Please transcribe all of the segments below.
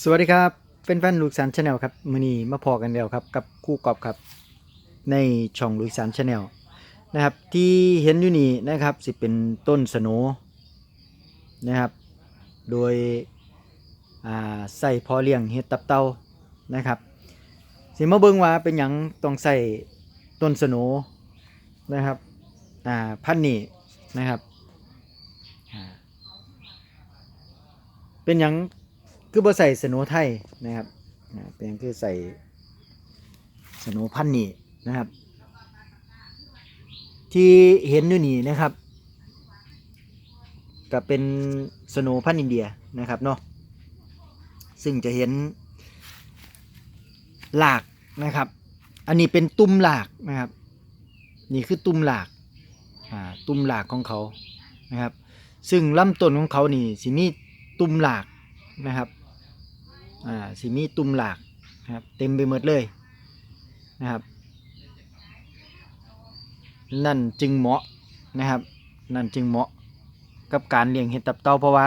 สวัสดีครับเป็นแฟนลูกสันชาแนลครับมือนี้มาพอกันแล้วครับกับคู่กอบครับ ในช่องลูกสันชาแนลนะครับที่เห็นอยู่นี่นะครับสิเป็นต้นสโนนะครับ โดยอ่าใส่พอเลี้ยงเห็ดตับเต่านะครับ สิมาเบิ่งว่าเป็นหยังต้องใส่ต้นสโนนะครับอ่าพันนี้นะครับเป็นหยัง คือบ่ใส่สโนไทยนะครับอ่าเป็นคือใส่สโนพันนี่นะครับ ที่เห็นอยู่นี่นะครับก็เป็นสโนพันอินเดียนะครับเนาะซึ่งจะเห็นหลากนะครับ อันนี้เป็นตุ้มหลากนะครับ นี่คือตุ้มหลากอ่าตุ้มหลากของเขานะครับ ซึ่งลำต้นของเขานี่สิมีตุ้มหลากนะครับ อ่าสิมีตุ่มหลากนะครับเต็มไปหมดเลยนะครับ นั่นจึงเหมาะนะครับ นั่นจึงเหมาะกับการเลี้ยงเห็ดตับเต่าเพราะว่า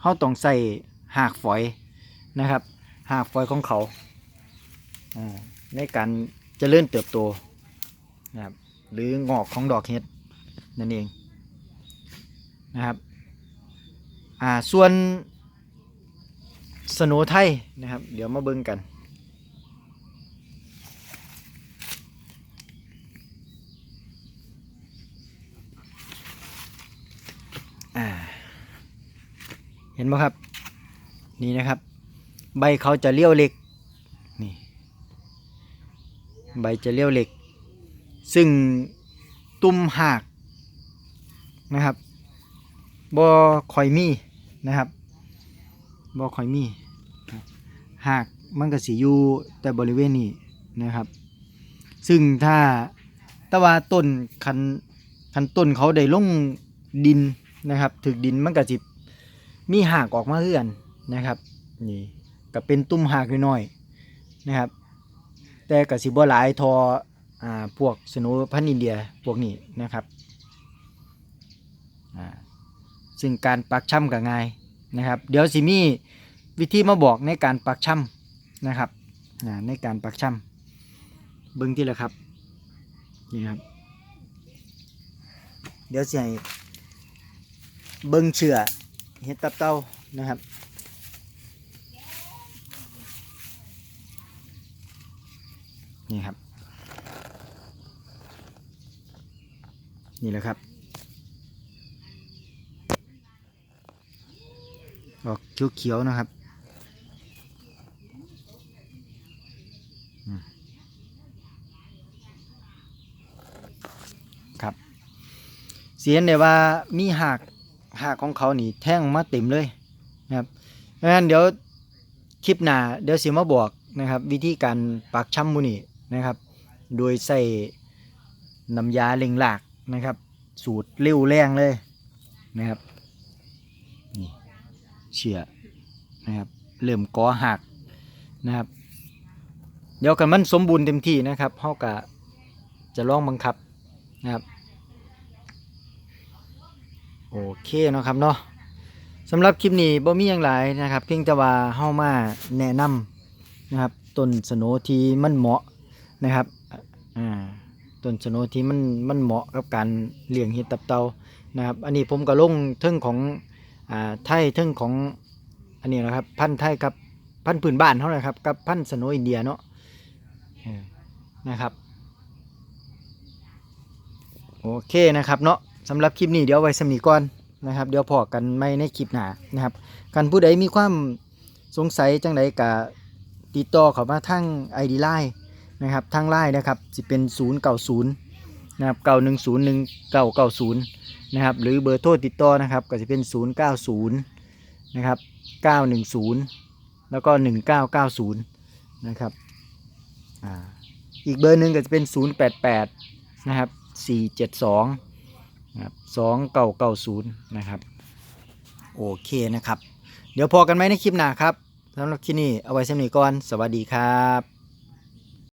เขาต้องใส่หากฝอยนะครับ หากฝอยของเขาอ่าในการเจริญเติบโตนะครับหรืองอกของดอกเห็ดนั่นเองนะครับอ่าส่วน สโนไทยนะครับ เดี๋ยวมาเบิ่งกัน เห็นไหมครับ นี่นะครับ ใบเขาจะเลี้ยวเล็ก นี่ ใบจะเลี้ยวเล็ก ซึ่งตุ่มหากนะครับบ่คอยมีนะครับ บ่ค่อยมีหากมันก็สิอยู่แต่บริเวณนี้นะครับ ซึ่งถ้าตะว่าต้นคันคันต้นเขาได้ลงดินนะครับ ถึกดินมันก็สิมีหากออกมาเรื่อนนะครับนี่ก็เป็นตุ้มหากน้อยๆนะครับ แต่ก็สิบ่หลายทออ่าพวกสโนพันอินเดียพวกนี้นะครับอ่าซึ่งการปักช่ำก็ง่าย นะครับเดี๋ยวสิมีวิธีมาบอกในการปักช่ำนะครับในการปักช่ำเบิ้งที่ละครับนี่ครับ เดี๋ยวสิให้เบิ้งเชื่อเห็ดตับเต้านะครับนี่ครับ นี่แหละครับ ออก เขียวๆนะครับครับเสียนได้ว่ามีหากหากของเขานี่แท่งมาเต็มเลยนะครับดังนั้นเดี๋ยวคลิปหน้าเดี๋ยวสิมาบอกนะครับ วิธีการปักช่ำมูนี่นะครับ โดยใส่น้ำยาเล็งหลากนะครับ สูตรเร็วแรงเลยนะครับ เชื่อนะครับเริ่มก่อหักนะครับ เดี๋ยวกันมันสมบูรณ์เต็มที่นะครับเฮากะจะลองบังคับนะครับโอเคเนาะครับเนาะสำหรับคลิปนี้บ่มีอย่างไรนะครับ เพียงแต่ว่าเฮามาแนะนำนะครับต้นสโนที่มันเหมาะนะครับอ่าต้นสโนที่มันมันเหมาะกับการเลี้ยงเห็ดตับเตานะครับ อันนี้ผมก็ลงเทิงของ อ่าไทยเทิงของอันนี้นะครับพันธุ์ไทยกับพันธุ์พื้นบ้านเท่านั้นครับกับพันธุ์สโนอินเดียเนาะนะครับโอเคนะครับเนาะสำหรับคลิปนี้เดี๋ยวไว้สำนีก่อนนะครับ เดี๋ยวพอกันไม่ในคลิปหน้านะครับกันผู้ใดมีความสงสัยจังใดกับติดต่อเขามาทางไอดีไลน์นะครับทางไลน์นะครับจะเป็น 0 9 0นะครับ9 1 0 1 9 9 0 นะครับหรือเบอร์โทรติดต่อนะครับก็จะเป็น 090นะครับ910 แล้วก็ 1990นะครับอ่าอีกเบอร์หนึ่งก็จะเป็น 088นะครับ472นะครับ2990นะครับโอเคนะครับ เดี๋ยวพอกันไหมในคลิปหน้าครับสำหรับคลิปนี้เอาไว้สำหรับนี้ก่อน สวัสดีครับ